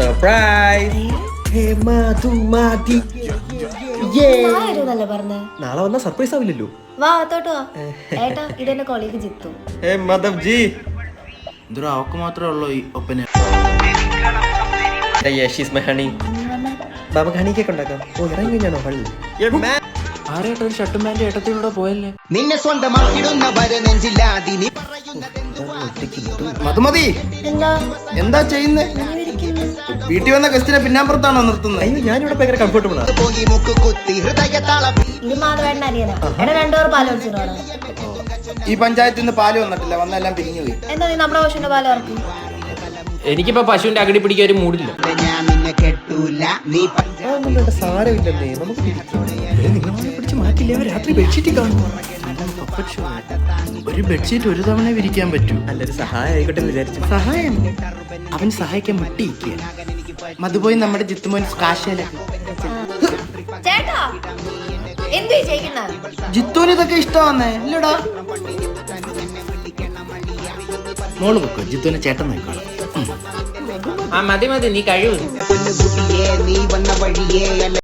Surprise നാളെ വന്നാ surprise ആവില്ലല്ലോ വാ അത്തോട്ട് വാ ഏട്ടാ ഇതെന്റെ കൊളീഗ് ജിത്തു ഹേ മധവ് ജി എന്തൊരു അവക്ക് മാത്രമേ ഉള്ളൂ ഈ ഒപ്പന യെസ് മൈ ഹണി നമുക്ക് ഹണി കേക്ക് ഉണ്ടാക്കാം ഓ ഇറങ്ങി കഴിഞ്ഞാണോ ഹണി ആരേട്ടാ ഒരു ഷർട്ടും പാന്റ് ഏട്ടത്തിലൂടെ പോയല്ലേ നിന്നെ സ്വന്തമാക്കിടുന്നവരെ നെഞ്ചില്ലാതിനി മധുമതി എന്താ എന്താ ചെയ്യുന്നേ വീട്ടിൽ വന്ന ഗസ്റ്റിനെ പിന്നാമ്പുറത്താണോ നിർത്തുന്നത്? അയ്യോ ഞാനിവിടെ ഭയങ്കര കംഫർട്ടബിൾ ആണ്. ഇത് അനിയനാ. എടാ രണ്ടുപേർ പാൽ ഈ പഞ്ചായത്തിൽ നിന്ന് പാൽ വന്നിട്ടില്ല. വന്നെല്ലാം പിരിഞ്ഞു പോയി. എന്താ നീ നമ്മുടെ പശുവിന്റെ പാൽ ഇറക്കി എനിക്കിപ്പോ പശുവിന്റെ അകടി പിടിക്കാൻ ഒരു മൂടില്ല. സാരമില്ലെന്നേ. നമുക്ക് പിടിച്ചു നിങ്ങളെ പിടിച്ച് മാറ്റില്ലേ. അവർ രാത്രി ബെഡ്ഷീറ്റ് ഒരു ബെഡ്ഷീറ്റ് ഒരു തവണ വിരിക്കാൻ പറ്റൂ. നല്ലൊരു സഹായം ആയിക്കോട്ടെ വിചാരിച്ചു. സഹായം. അവൻ സഹായിക്കാൻ മുട്ടിയിരിക്കുക മധുപോയി നമ്മുടെ ജിത്തുമോൻ കാശല ചേട്ടാ എന്തു ചെയ്യിക്കുന്ന ജിത്തുവിന് ഇതൊക്കെ ഇഷ്ടമാന്നേ. ഇല്ലടാ. മോൾ വെക്കോ ജിത്തുവിനെ ചേട്ടൻ നോക്കണം ആ മതി മതി നീ കഴിവ്.